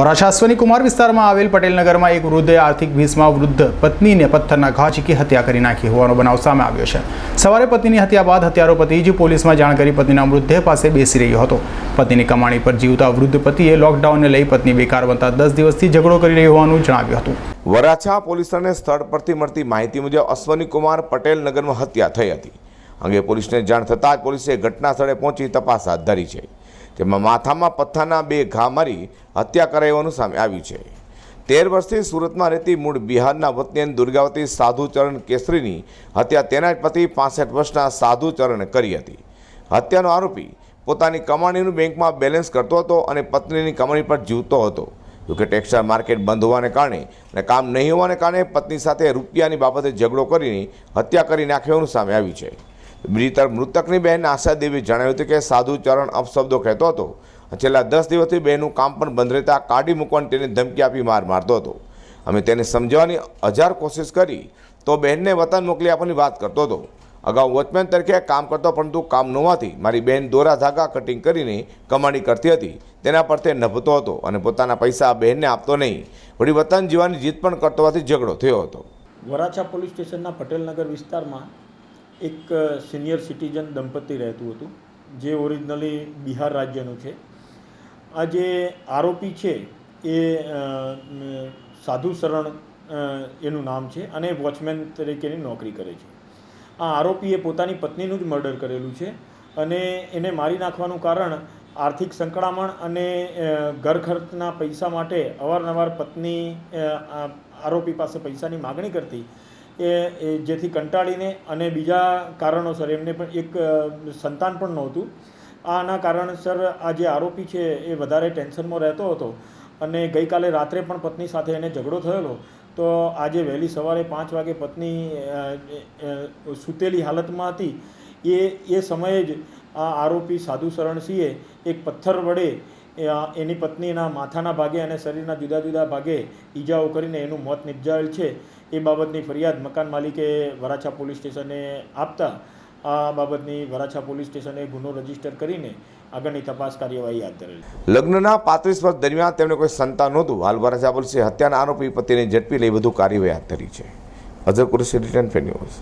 વરાછા અશ્વની કુમાર વિસ્તારમાં આવેલ પટેલનગરમાં એક વૃદ્ધે આર્થિક ભીસમાં વૃદ્ધ પત્નીને પથ્થરના ઘા ચીકી હત્યા કરી નાખી હોવાનો બનાવ સામે આવ્યો છે. સવારે પત્નીની હત્યા બાદ હત્યારો પતિ જ પોલીસમાં જાણ કરી પત્નીના મૃતદેહ પાસે બેસી રહ્યો હતો. પત્નીની કમાણી પર જીવતા વૃદ્ધ પતિએ લોકડાઉનને લઈ પત્ની બેકાર બનતા દસ દિવસથી ઝઘડો કરી રહી હોવાનું જણાવ્યું હતું. વરાછા પોલીસને સ્થળ પરથી મળતી માહિતી મુજબ અશ્વની કુમાર પટેલ નગરમાં હત્યા થઈ હતી. અંગે પોલીસને જાણ થતાં જ પોલીસે ઘટના સ્થળે પહોંચી તપાસ હાથ ધરી છે. તેમાં માથામાં પથ્થરના બે ઘા મારી હત્યા કરાવવાનું સામે આવ્યું છે. તેર વર્ષથી સુરતમાં રહેતી મૂળ બિહારના વતની દુર્ગાવતી સાધુચરણ કેસરીની હત્યા તેના જ પતિ પાસઠ વર્ષના સાધુચરણે કરી હતી. હત્યાનો આરોપી પોતાની કમાણીનું બેંકમાં બેલેન્સ કરતો હતો અને પત્નીની કમાણી પર જીવતો હતો. જોકે ટેક્સટાઇલ માર્કેટ બંધ હોવાને કારણે અને કામ નહીં હોવાને કારણે પત્ની સાથે રૂપિયાની બાબતે ઝઘડો કરીને હત્યા કરી નાખ્યાનું સામે આવ્યું છે. બીજી મૃતકની બહેન આશાદેવી જણાવ્યું હતું કે સાધુચરણ અપશબ્દો કહેતો હતો. છેલ્લા દસ દિવસથી બહેનનું કામ પણ બંધ રહેતા કાઢી મૂકવાની તેને ધમકી આપી માર મારતો હતો. અમે તેને સમજાવવાની હજાર કોશિશ કરી તો બહેનને વતન મોકલી આપવાની વાત કરતો હતો. અગાઉ વોચમેન તરીકે કામ કરતો પરંતુ કામ ન હોવાથી મારી બહેન દોરા ધાગા કટિંગ કરીને કમાણી કરતી હતી. તેના પર તે નભતો હતો અને પોતાના પૈસા બહેનને આપતો નહીં. વળી વતન જીવવાની જીત પણ કરતો હોવાથી ઝઘડો થયો હતો. વરાછા પોલીસ સ્ટેશનના પટેલનગર વિસ્તારમાં એક સિનિયર સિટીઝન દંપતી રહેતું હતું, જે ઓરિજિનલી બિહાર રાજ્યનું છે. આ જે આરોપી છે, એ સાધુ શરણ એનું નામ છે અને વોચમેન તરીકેની નોકરી કરે છે. આ આરોપીએ પોતાની પત્નીનું જ મર્ડર કરેલું છે અને એને મારી નાખવાનું કારણ આર્થિક સંકળામણ અને ઘર ખર્ચના પૈસા માટે અવારનવાર પત્ની આરોપી પાસે પૈસાની માગણી કરતી એ એ જેથી કંટાળીને અને બીજા કારણોસર એમને પણ એક સંતાન પણ નહોતું. આના કારણસર આ જે આરોપી છે એ વધારે ટેન્શનમાં રહેતો હતો અને ગઈકાલે રાત્રે પણ પત્ની સાથે એને ઝઘડો થયેલો. તો આજે વહેલી સવારે પાંચ વાગે પત્ની સૂતેલી હાલતમાં હતી. એ એ સમયે જ આ આરોપી સાધુ શરણસિંહે એક પથ્થર વડે એની પત્નીના માથાના ભાગે અને શરીરના જુદા જુદા ભાગે ઈજાઓ કરીને એનું મોત નિપજાયેલ છે. એ બાબતની ફરિયાદ મકાન માલિકે વરાછા પોલીસ સ્ટેશને આપતા આ બાબતની વરાછા પોલીસ સ્ટેશને ગુનો રજિસ્ટર કરીને આગળની તપાસ કાર્યવાહી હાથ ધરેલ લગ્નના પાંત્રીસ વર્ષ દરમિયાન તેમને કોઈ સંતાન નહોતું. હાલ વરાછા પોલીસે હત્યાના આરોપી પતિને ઝડપી લઈ વધુ કાર્યવાહી હાથ ધરી છે. અઝર કુરેશી, રિટર્ન ફે ન્યૂઝ.